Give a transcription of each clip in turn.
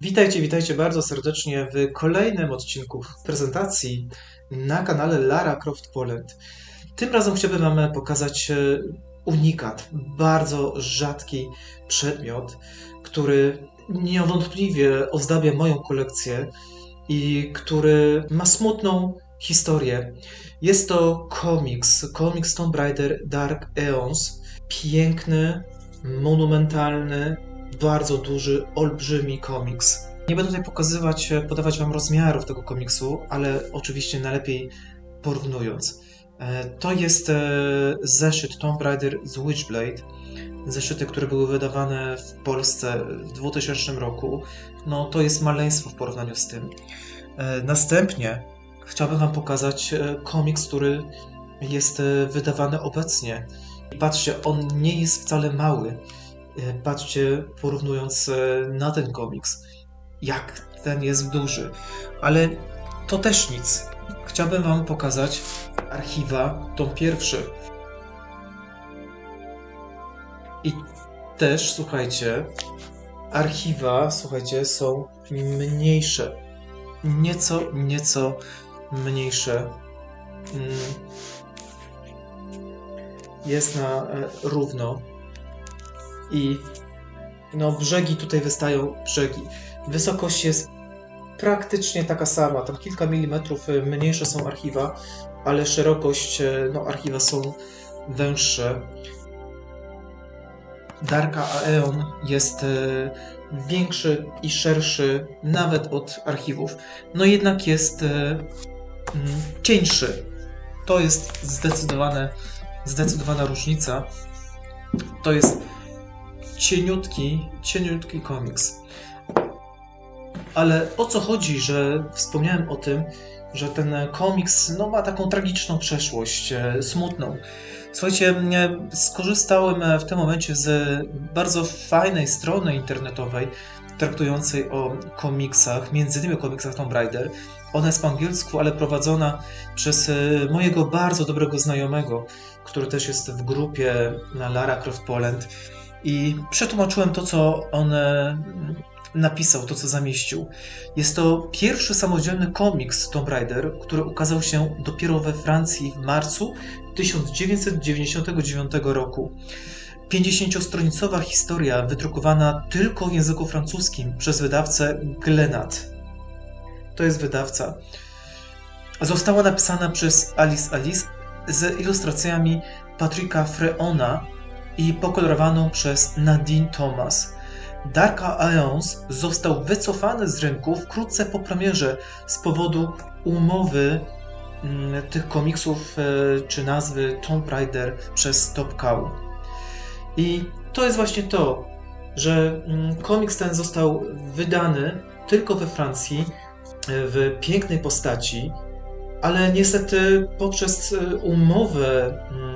Witajcie, witajcie bardzo serdecznie w kolejnym odcinku prezentacji na kanale Lara Croft Poland. Tym razem chciałbym Wam pokazać e, unikat, bardzo rzadki przedmiot, który niewątpliwie ozdabia moją kolekcję i który ma smutną historię. Jest to komiks, komiks Tomb Raider Dark Eons. Piękny, monumentalny, bardzo duży, olbrzymi komiks. Nie będę tutaj pokazywać, podawać Wam rozmiarów tego komiksu, ale oczywiście najlepiej porównując. E, To jest e, zeszyt Tomb Raider z Witchblade. Zeszyty, które były wydawane w Polsce w 2000 roku. No to jest maleństwo w porównaniu z tym. E, Następnie chciałbym Wam pokazać e, komiks, który jest e, wydawany obecnie. Patrzcie, on nie jest wcale mały. E, Patrzcie, porównując e, na ten komiks, jak ten jest duży. Ale to też nic. Chciałbym Wam pokazać archiwa, tom pierwszy. I też, słuchajcie, archiwa, słuchajcie, są mniejsze. Nieco, nieco mniejsze. Mm. Jest na e, równo. I no, brzegi tutaj wystają brzegi. Wysokość jest praktycznie taka sama. Tam kilka milimetrów e, mniejsze są archiwa, ale szerokość, e, no, archiwa są węższe. Darka Aeon jest e, większy i szerszy nawet od archiwów. No jednak jest mm, cieńszy. To jest zdecydowane, zdecydowana różnica. To jest cieniutki, cieniutki komiks. Ale o co chodzi, że wspomniałem o tym, że ten komiks no, ma taką tragiczną przeszłość, e, smutną. Słuchajcie, e, skorzystałem e, w tym momencie z bardzo fajnej strony internetowej traktującej o komiksach, między innymi o komiksach Tomb Raider. Ona jest po angielsku, ale prowadzona przez mojego bardzo dobrego znajomego, który też jest w grupie na Lara Croft Poland. I przetłumaczyłem to, co on e, napisał, to, co zamieścił. Jest to pierwszy samodzielny komiks Tomb Raider, który ukazał się dopiero we Francji w marcu 1999 roku. 50-stronicowa historia wydrukowana tylko w języku francuskim przez wydawcę Glenat. To jest wydawca. Została napisana przez Alice Alice z ilustracjami Patryka Freona i pokolorowaną przez Nadine Thomas. Dark Aeons został wycofany z rynku wkrótce po premierze z powodu umowy mm, tych komiksów e, czy nazwy Tomb Raider przez Top Cow. I to jest właśnie to, że mm, komiks ten został wydany tylko we Francji e, w pięknej postaci, ale niestety poprzez umowę mm,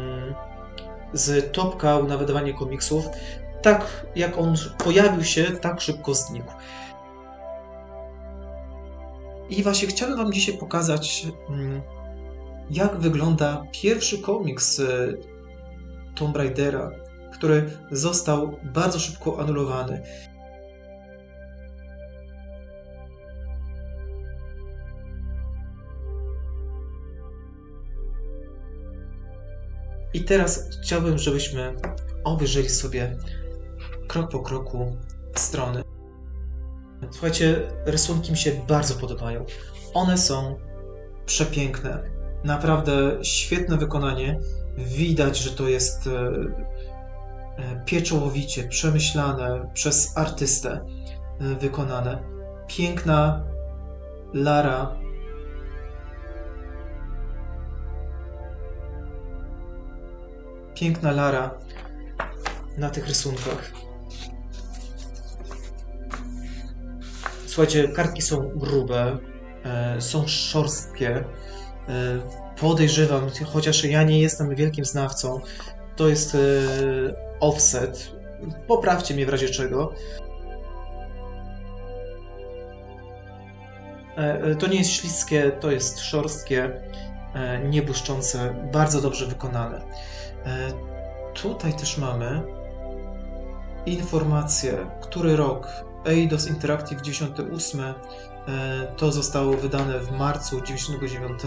z Top Cow na wydawanie komiksów, tak jak on pojawił się, tak szybko znikł. I właśnie chciałbym Wam dzisiaj pokazać, mm, jak wygląda pierwszy komiks e, Tomb Raidera, który został bardzo szybko anulowany. I teraz chciałbym, żebyśmy obejrzeli sobie krok po kroku strony. Słuchajcie, rysunki mi się bardzo podobają. One są przepiękne. Naprawdę świetne wykonanie. Widać, że to jest e, e, pieczołowicie, przemyślane przez artystę e, wykonane. Piękna Lara. Piękna Lara na tych rysunkach. Słuchajcie, kartki są grube, e, są szorstkie. E, podejrzewam, chociaż ja nie jestem wielkim znawcą, to jest e, offset. Poprawcie mnie w razie czego. E, e, To nie jest śliskie, to jest szorstkie, niebłyszczące, bardzo dobrze wykonane. E, Tutaj też mamy informację, który rok Eidos Interactive 98. E, To zostało wydane w marcu 99.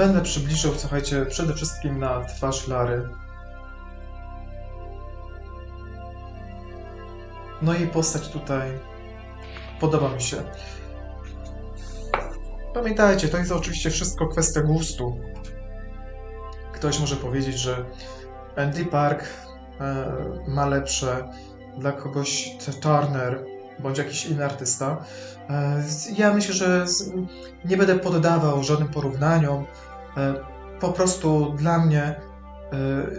Będę przybliżał, słuchajcie, przede wszystkim na twarz Lary. No i postać tutaj podoba mi się. Pamiętajcie, to jest oczywiście wszystko kwestia gustu. Ktoś może powiedzieć, że Andy Park e, ma lepsze, dla kogoś Turner bądź jakiś inny artysta. E, ja myślę, że z, nie będę poddawał żadnym porównaniom. E, po prostu dla mnie e,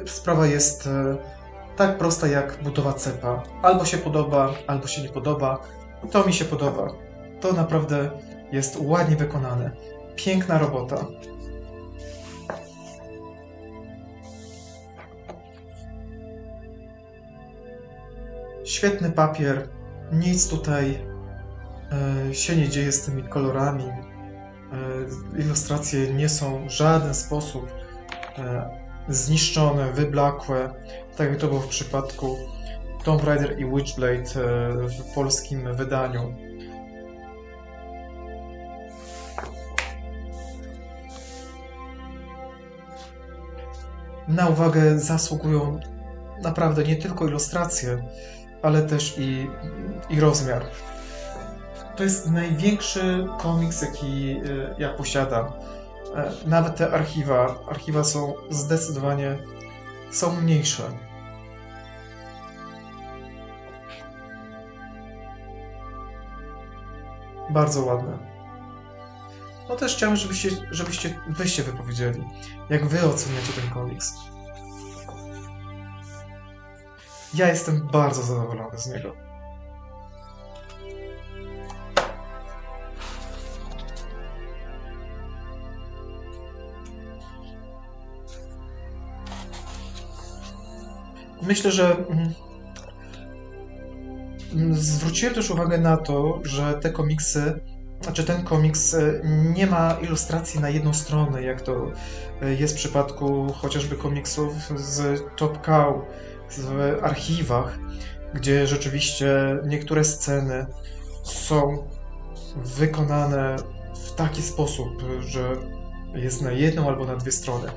sprawa jest e, tak prosta jak budowa cepa. Albo się podoba, albo się nie podoba. To mi się podoba. To naprawdę jest ładnie wykonane. Piękna robota. Świetny papier. Nic tutaj się nie dzieje z tymi kolorami. E, ilustracje nie są w żaden sposób e, zniszczone, wyblakłe, tak jak to było w przypadku Tomb Raider i Witchblade e, w polskim wydaniu. Na uwagę zasługują naprawdę nie tylko ilustracje, ale też i, i rozmiar. To jest największy komiks, jaki e, ja posiadam. E, Nawet te archiwa, archiwa są zdecydowanie są mniejsze. Bardzo ładne. No też chciałem, żebyście, żebyście wy się wypowiedzieli. Jak wy oceniacie ten komiks? Ja jestem bardzo zadowolony z niego. Myślę, że mm, mm, zwróciłem też uwagę na to, że te komiksy, znaczy ten komiks e, nie ma ilustracji na jedną stronę, jak to e, jest w przypadku chociażby komiksów z Top Cow, w archiwach, gdzie rzeczywiście niektóre sceny są wykonane w taki sposób, że jest na jedną albo na dwie strony.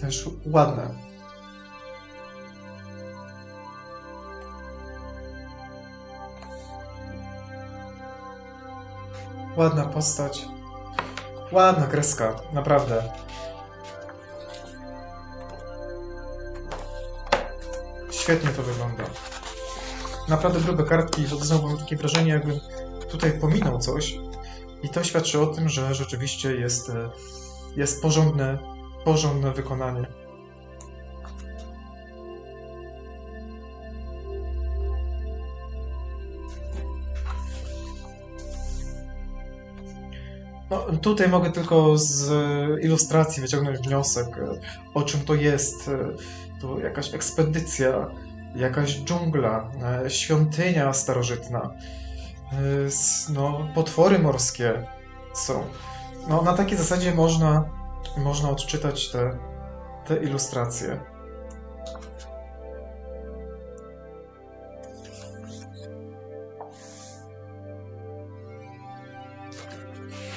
Też ładne. Ładna postać. Ładna kreska, naprawdę. Świetnie to wygląda. Naprawdę grube kartki, znowu mam takie wrażenie, jakbym tutaj pominął coś. I to świadczy o tym, że rzeczywiście jest, e, jest porządne, porządne wykonanie. No, tutaj mogę tylko z ilustracji wyciągnąć wniosek, o czym to jest. To jakaś ekspedycja, jakaś dżungla, świątynia starożytna, s- no, potwory morskie są. No, na takiej zasadzie można, można odczytać te, te ilustracje.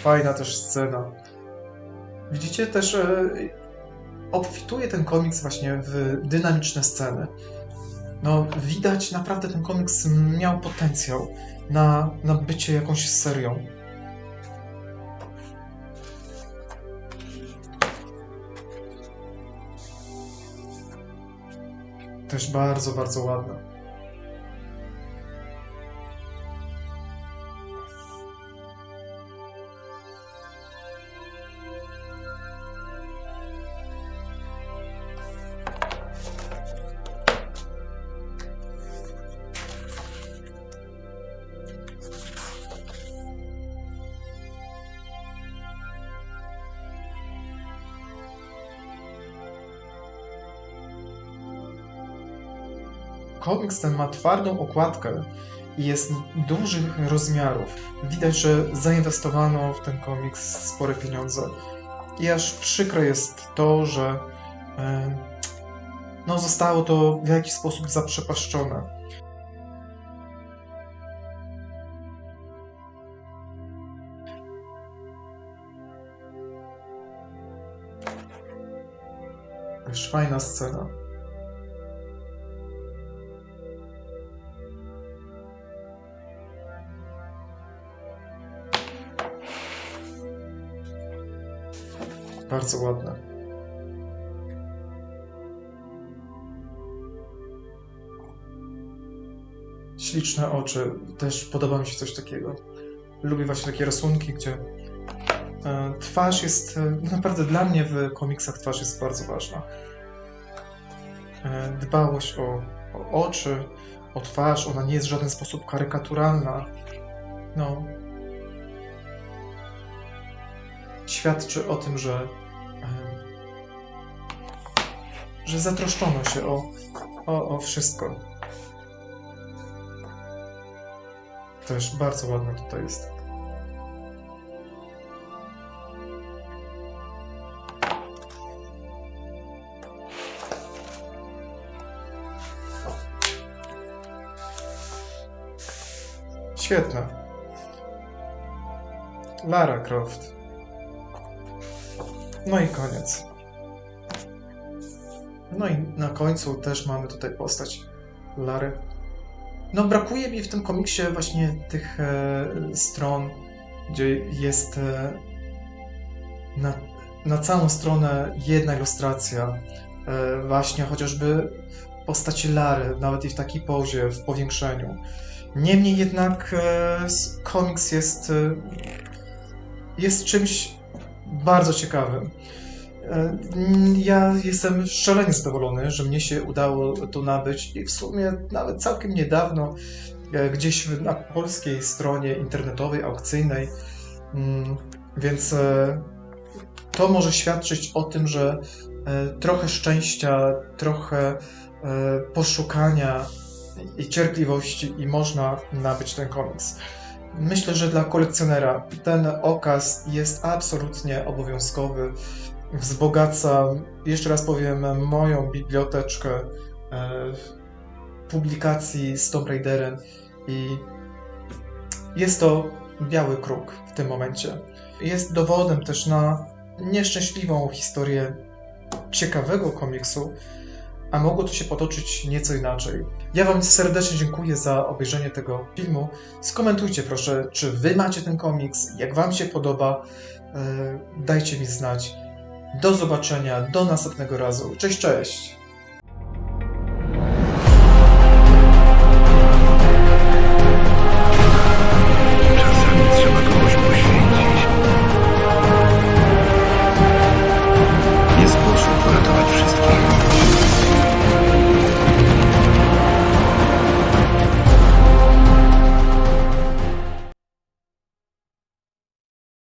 Fajna też scena. Widzicie też, e, obfituje ten komiks właśnie w dynamiczne sceny. No, widać naprawdę ten komiks miał potencjał na, na bycie jakąś serią. Też bardzo, bardzo ładna. Komiks ten ma twardą okładkę i jest dużych rozmiarów. Widać, że zainwestowano w ten komiks spore pieniądze. I aż przykre jest to, że e, no, zostało to w jakiś sposób zaprzepaszczone. Fajna scena. Bardzo ładne. Śliczne oczy. Też podoba mi się coś takiego. Lubię właśnie takie rysunki, gdzie e, twarz jest. E, naprawdę dla mnie w komiksach twarz jest bardzo ważna. E, dbałość o, o oczy, o twarz, ona nie jest w żaden sposób karykaturalna. No. Świadczy o tym, że. Że zatroszczono się o, o, o wszystko. Też bardzo ładne tutaj jest. Świetne. Lara Croft. No i koniec. No i na końcu też mamy tutaj postać Lary. No brakuje mi w tym komiksie właśnie tych e, stron, gdzie jest e, na, na całą stronę jedna ilustracja. E, właśnie chociażby postaci Lary, nawet i w takiej pozie, w powiększeniu. Niemniej jednak e, komiks jest, e, jest czymś bardzo ciekawym. E, n- Ja jestem szalenie zadowolony, że mnie się udało to nabyć i w sumie nawet całkiem niedawno e, gdzieś na polskiej stronie internetowej, aukcyjnej. Mm, Więc e, to może świadczyć o tym, że trochę szczęścia, trochę poszukania i cierpliwości i można nabyć ten komiks. Myślę, że dla kolekcjonera ten okaz jest absolutnie obowiązkowy. Wzbogaca, jeszcze raz powiem, moją biblioteczkę e, publikacji z Tomb Raiderem i jest to biały kruk w tym momencie. Jest dowodem też na nieszczęśliwą historię ciekawego komiksu, a mogło to się potoczyć nieco inaczej. Ja Wam serdecznie dziękuję za obejrzenie tego filmu. Skomentujcie proszę, czy Wy macie ten komiks, jak Wam się podoba. E, Dajcie mi znać. Do zobaczenia, do następnego razu. Cześć, cześć!